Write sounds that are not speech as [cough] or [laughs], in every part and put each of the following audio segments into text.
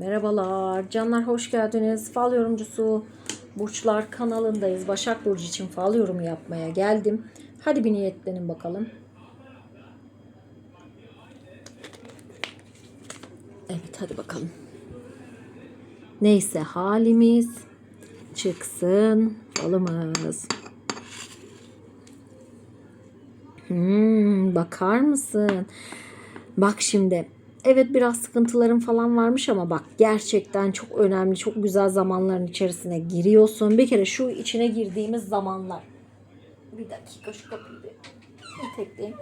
Merhabalar, canlar hoş geldiniz. Fal yorumcusu Burçlar kanalındayız. Başak Burcu için fal yorumu yapmaya geldim. Hadi bir niyetlenin bakalım. Evet hadi bakalım. Neyse halimiz çıksın falımız. Hmm, bakar mısın? Bak şimdi. Evet biraz sıkıntıların falan varmış ama bak gerçekten çok önemli, çok güzel zamanların içerisine giriyorsun. Bir kere şu içine girdiğimiz zamanlar. Bir dakika şu kapıyı bir tekleyeyim.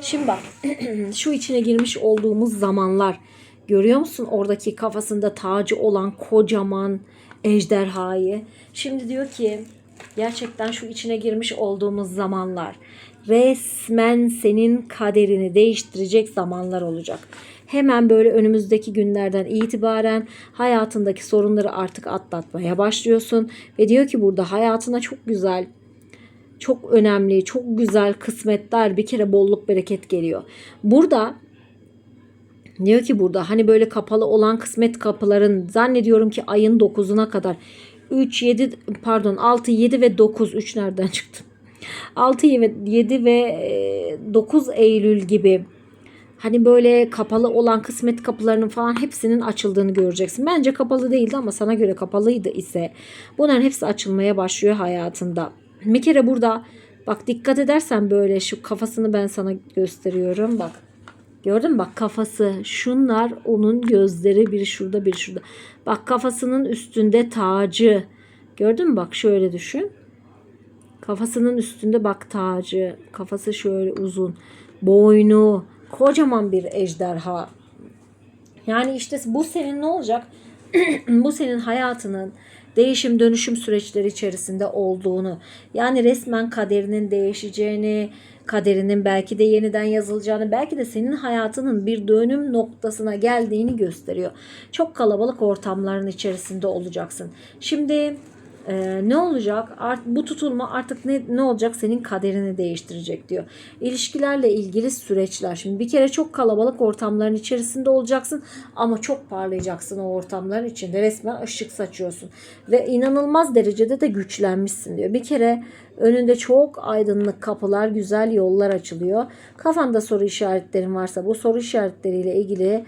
Şimdi bak [clears throat] şu içine girmiş olduğumuz zamanlar. Görüyor musun oradaki kafasında tacı olan kocaman ejderhayı. Şimdi diyor ki gerçekten şu içine girmiş olduğumuz zamanlar resmen senin kaderini değiştirecek zamanlar olacak. Hemen böyle önümüzdeki günlerden itibaren hayatındaki sorunları artık atlatmaya başlıyorsun ve diyor ki burada hayatına çok güzel çok önemli, çok güzel kısmetler, bir kere bolluk bereket geliyor. Burada diyor ki burada hani böyle kapalı olan kısmet kapıların zannediyorum ki ayın 9'una kadar 3 7 pardon 6 7 ve 9 3 nereden çıktı? 6 7 ve 9 Eylül gibi hani böyle kapalı olan kısmet kapılarının falan hepsinin açıldığını göreceksin. Bence kapalı değildi ama sana göre kapalıydı ise bunların hepsi açılmaya başlıyor hayatında. Bir kere burada bak dikkat edersen böyle şu kafasını ben sana gösteriyorum bak. Gördün mü bak kafası şunlar onun gözleri bir şurada bir şurada. Bak kafasının üstünde tacı. Gördün mü bak şöyle düşün. Kafasının üstünde bak tacı. Kafası şöyle uzun. Boynu. Kocaman bir ejderha. Yani işte bu senin ne olacak? [clears throat] bu senin hayatının değişim dönüşüm süreçleri içerisinde olduğunu yani resmen kaderinin değişeceğini kaderinin belki de yeniden yazılacağını belki de senin hayatının bir dönüm noktasına geldiğini gösteriyor. Çok kalabalık ortamların içerisinde olacaksın. Şimdi ee, ne olacak? Art, bu tutulma artık ne, ne olacak? Senin kaderini değiştirecek diyor. İlişkilerle ilgili süreçler. Şimdi bir kere çok kalabalık ortamların içerisinde olacaksın ama çok parlayacaksın o ortamların içinde. Resmen ışık saçıyorsun. Ve inanılmaz derecede de güçlenmişsin diyor. Bir kere önünde çok aydınlık kapılar, güzel yollar açılıyor. Kafanda soru işaretlerin varsa bu soru işaretleriyle ilgili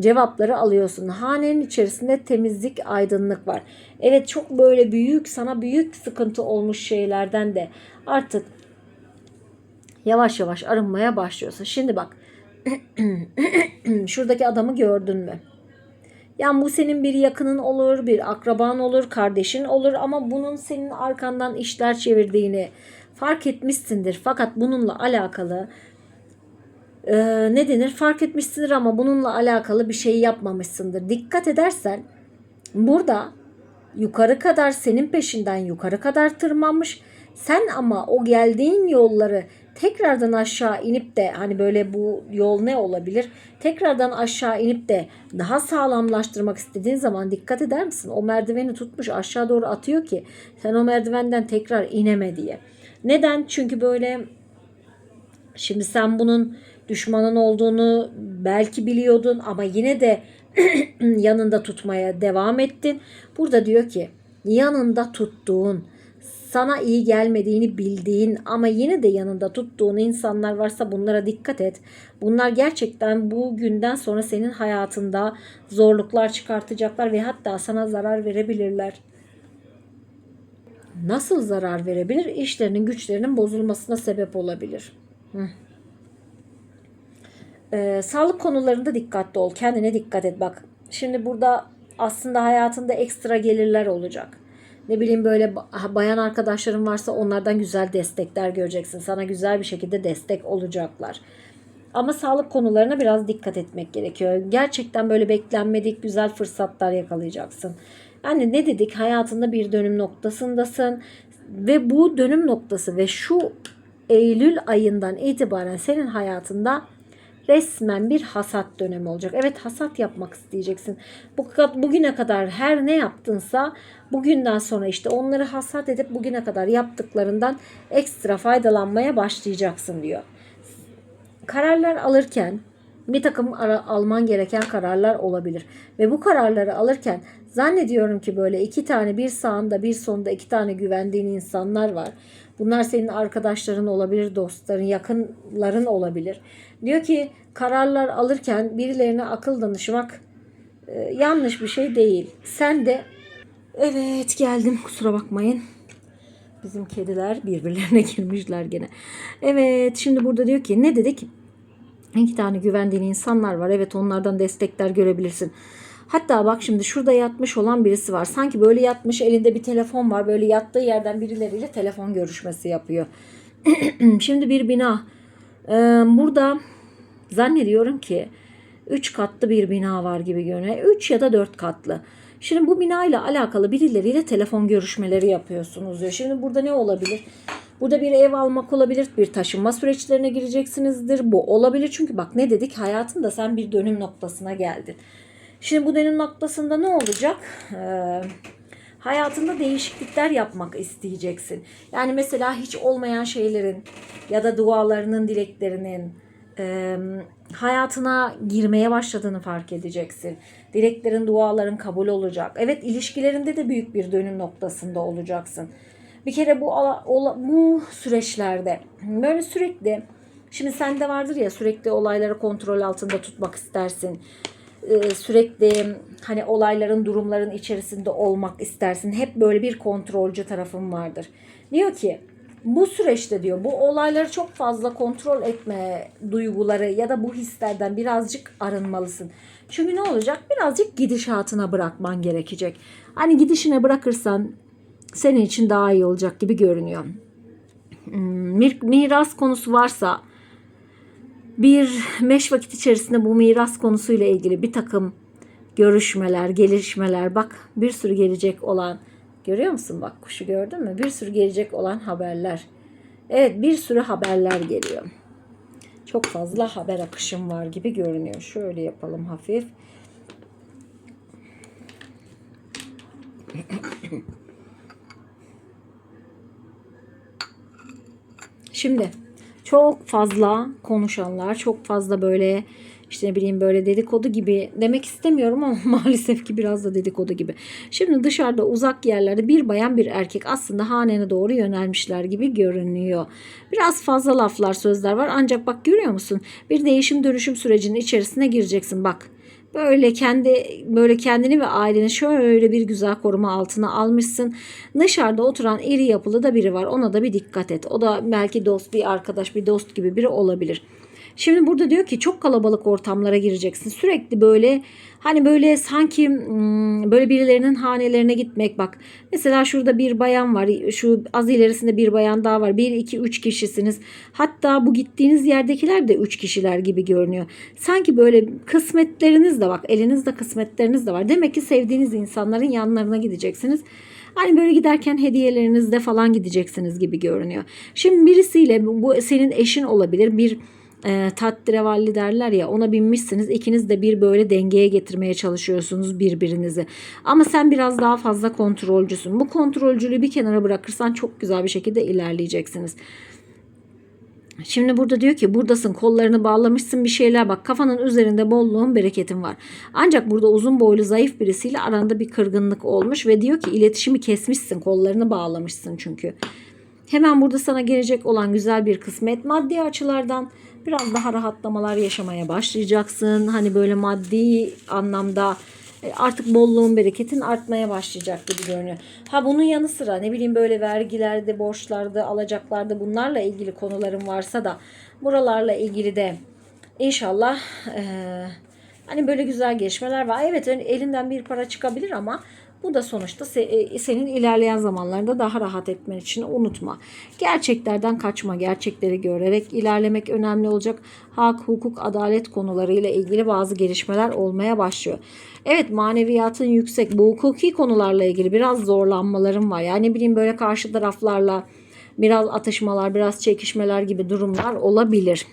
cevapları alıyorsun. Hanenin içerisinde temizlik, aydınlık var. Evet çok böyle büyük, sana büyük sıkıntı olmuş şeylerden de artık yavaş yavaş arınmaya başlıyorsun. Şimdi bak [clears throat] şuradaki adamı gördün mü? Yani bu senin bir yakının olur, bir akraban olur, kardeşin olur ama bunun senin arkandan işler çevirdiğini fark etmişsindir. Fakat bununla alakalı e, ne denir fark etmişsindir ama bununla alakalı bir şey yapmamışsındır. Dikkat edersen burada yukarı kadar senin peşinden yukarı kadar tırmanmış. Sen ama o geldiğin yolları tekrardan aşağı inip de hani böyle bu yol ne olabilir? Tekrardan aşağı inip de daha sağlamlaştırmak istediğin zaman dikkat eder misin? O merdiveni tutmuş aşağı doğru atıyor ki sen o merdivenden tekrar ineme diye. Neden? Çünkü böyle şimdi sen bunun düşmanın olduğunu belki biliyordun ama yine de [clears throat] yanında tutmaya devam ettin. Burada diyor ki yanında tuttuğun, sana iyi gelmediğini bildiğin ama yine de yanında tuttuğun insanlar varsa bunlara dikkat et. Bunlar gerçekten bu günden sonra senin hayatında zorluklar çıkartacaklar ve hatta sana zarar verebilirler. Nasıl zarar verebilir? İşlerinin güçlerinin bozulmasına sebep olabilir. Ee, sağlık konularında dikkatli ol. Kendine dikkat et. Bak şimdi burada aslında hayatında ekstra gelirler olacak. Ne bileyim böyle bayan arkadaşların varsa onlardan güzel destekler göreceksin. Sana güzel bir şekilde destek olacaklar. Ama sağlık konularına biraz dikkat etmek gerekiyor. Gerçekten böyle beklenmedik güzel fırsatlar yakalayacaksın. Yani ne dedik hayatında bir dönüm noktasındasın ve bu dönüm noktası ve şu Eylül ayından itibaren senin hayatında resmen bir hasat dönemi olacak. Evet hasat yapmak isteyeceksin. Bu, bugüne kadar her ne yaptınsa bugünden sonra işte onları hasat edip bugüne kadar yaptıklarından ekstra faydalanmaya başlayacaksın diyor. Kararlar alırken bir takım ara, alman gereken kararlar olabilir. Ve bu kararları alırken zannediyorum ki böyle iki tane bir sağında bir sonunda iki tane güvendiğin insanlar var. Bunlar senin arkadaşların olabilir, dostların, yakınların olabilir. Diyor ki kararlar alırken birilerine akıl danışmak e, yanlış bir şey değil. Sen de evet geldim kusura bakmayın. Bizim kediler birbirlerine [laughs] girmişler gene. Evet şimdi burada diyor ki ne dedik? İki tane güvendiğin insanlar var. Evet onlardan destekler görebilirsin. Hatta bak şimdi şurada yatmış olan birisi var. Sanki böyle yatmış elinde bir telefon var. Böyle yattığı yerden birileriyle telefon görüşmesi yapıyor. [clears throat] şimdi bir bina. Ee, burada zannediyorum ki 3 katlı bir bina var gibi görünüyor. 3 ya da 4 katlı. Şimdi bu bina ile alakalı birileriyle telefon görüşmeleri yapıyorsunuz diyor. Şimdi burada ne olabilir? Burada bir ev almak olabilir, bir taşınma süreçlerine gireceksinizdir. Bu olabilir çünkü bak ne dedik hayatında sen bir dönüm noktasına geldin. Şimdi bu dönüm noktasında ne olacak? Ee, hayatında değişiklikler yapmak isteyeceksin. Yani mesela hiç olmayan şeylerin ya da dualarının, dileklerinin e, hayatına girmeye başladığını fark edeceksin. Dileklerin, duaların kabul olacak. Evet ilişkilerinde de büyük bir dönüm noktasında olacaksın. Bir kere bu bu süreçlerde böyle sürekli şimdi sende vardır ya sürekli olayları kontrol altında tutmak istersin. Ee, sürekli hani olayların durumların içerisinde olmak istersin. Hep böyle bir kontrolcü tarafın vardır. Diyor ki bu süreçte diyor bu olayları çok fazla kontrol etme duyguları ya da bu hislerden birazcık arınmalısın. Çünkü ne olacak? Birazcık gidişatına bırakman gerekecek. Hani gidişine bırakırsan senin için daha iyi olacak gibi görünüyor. Hmm, mir- Miras konusu varsa bir meş vakit içerisinde bu miras konusuyla ilgili bir takım görüşmeler, gelişmeler bak bir sürü gelecek olan görüyor musun bak kuşu gördün mü? Bir sürü gelecek olan haberler. Evet bir sürü haberler geliyor. Çok fazla haber akışım var gibi görünüyor. Şöyle yapalım hafif. Şimdi çok fazla konuşanlar, çok fazla böyle işte ne bileyim böyle dedikodu gibi demek istemiyorum ama [laughs] maalesef ki biraz da dedikodu gibi. Şimdi dışarıda uzak yerlerde bir bayan bir erkek aslında hanene doğru yönelmişler gibi görünüyor. Biraz fazla laflar sözler var ancak bak görüyor musun? Bir değişim dönüşüm sürecinin içerisine gireceksin bak. Böyle kendi böyle kendini ve aileni şöyle bir güzel koruma altına almışsın. Dışarıda oturan iri yapılı da biri var. Ona da bir dikkat et. O da belki dost, bir arkadaş, bir dost gibi biri olabilir. Şimdi burada diyor ki çok kalabalık ortamlara gireceksin. Sürekli böyle hani böyle sanki hmm, böyle birilerinin hanelerine gitmek bak. Mesela şurada bir bayan var. Şu az ilerisinde bir bayan daha var. 1 2 3 kişisiniz. Hatta bu gittiğiniz yerdekiler de 3 kişiler gibi görünüyor. Sanki böyle kısmetleriniz de bak. Elinizde kısmetleriniz de var. Demek ki sevdiğiniz insanların yanlarına gideceksiniz. Hani böyle giderken hediyelerinizde falan gideceksiniz gibi görünüyor. Şimdi birisiyle bu senin eşin olabilir. Bir e, tattrevalli derler ya ona binmişsiniz. İkiniz de bir böyle dengeye getirmeye çalışıyorsunuz birbirinizi. Ama sen biraz daha fazla kontrolcüsün. Bu kontrolcülüğü bir kenara bırakırsan çok güzel bir şekilde ilerleyeceksiniz. Şimdi burada diyor ki buradasın kollarını bağlamışsın bir şeyler bak kafanın üzerinde bolluğun bereketin var. Ancak burada uzun boylu zayıf birisiyle aranda bir kırgınlık olmuş ve diyor ki iletişimi kesmişsin kollarını bağlamışsın çünkü. Hemen burada sana gelecek olan güzel bir kısmet maddi açılardan biraz daha rahatlamalar yaşamaya başlayacaksın. Hani böyle maddi anlamda e, artık bolluğun bereketin artmaya başlayacak gibi görünüyor. Ha bunun yanı sıra ne bileyim böyle vergilerde, borçlarda, alacaklarda bunlarla ilgili konuların varsa da buralarla ilgili de inşallah e, hani böyle güzel gelişmeler var. Evet yani elinden bir para çıkabilir ama bu da sonuçta e, senin ilerleyen zamanlarda daha rahat etmen için unutma. Gerçeklerden kaçma, gerçekleri görerek ilerlemek önemli olacak. Hak, hukuk, adalet konularıyla ilgili bazı gelişmeler olmaya başlıyor. Evet maneviyatın yüksek. Bu hukuki konularla ilgili biraz zorlanmalarım var. Yani ne bileyim böyle karşı taraflarla biraz atışmalar, biraz çekişmeler gibi durumlar olabilir.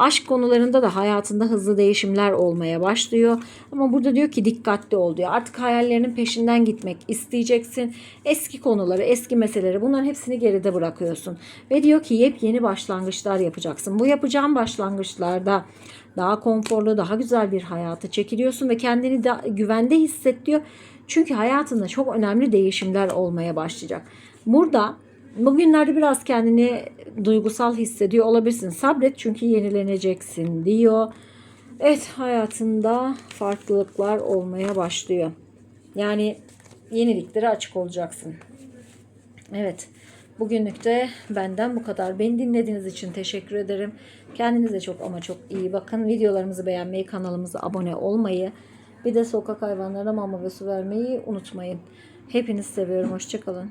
Aşk konularında da hayatında hızlı değişimler olmaya başlıyor. Ama burada diyor ki dikkatli ol diyor. Artık hayallerinin peşinden gitmek isteyeceksin. Eski konuları, eski meseleleri bunların hepsini geride bırakıyorsun. Ve diyor ki yepyeni başlangıçlar yapacaksın. Bu yapacağın başlangıçlarda Daha konforlu, daha güzel bir hayata çekiliyorsun ve kendini de güvende hissediyor. Çünkü hayatında çok önemli değişimler olmaya başlayacak. Burada bugünlerde biraz kendini duygusal hissediyor olabilirsin. Sabret çünkü yenileneceksin diyor. Evet hayatında farklılıklar olmaya başlıyor. Yani yeniliklere açık olacaksın. Evet. Bugünlük de benden bu kadar. Beni dinlediğiniz için teşekkür ederim. Kendinize çok ama çok iyi bakın. Videolarımızı beğenmeyi, kanalımıza abone olmayı, bir de sokak hayvanlarına mama ve su vermeyi unutmayın. Hepinizi seviyorum. Hoşçakalın.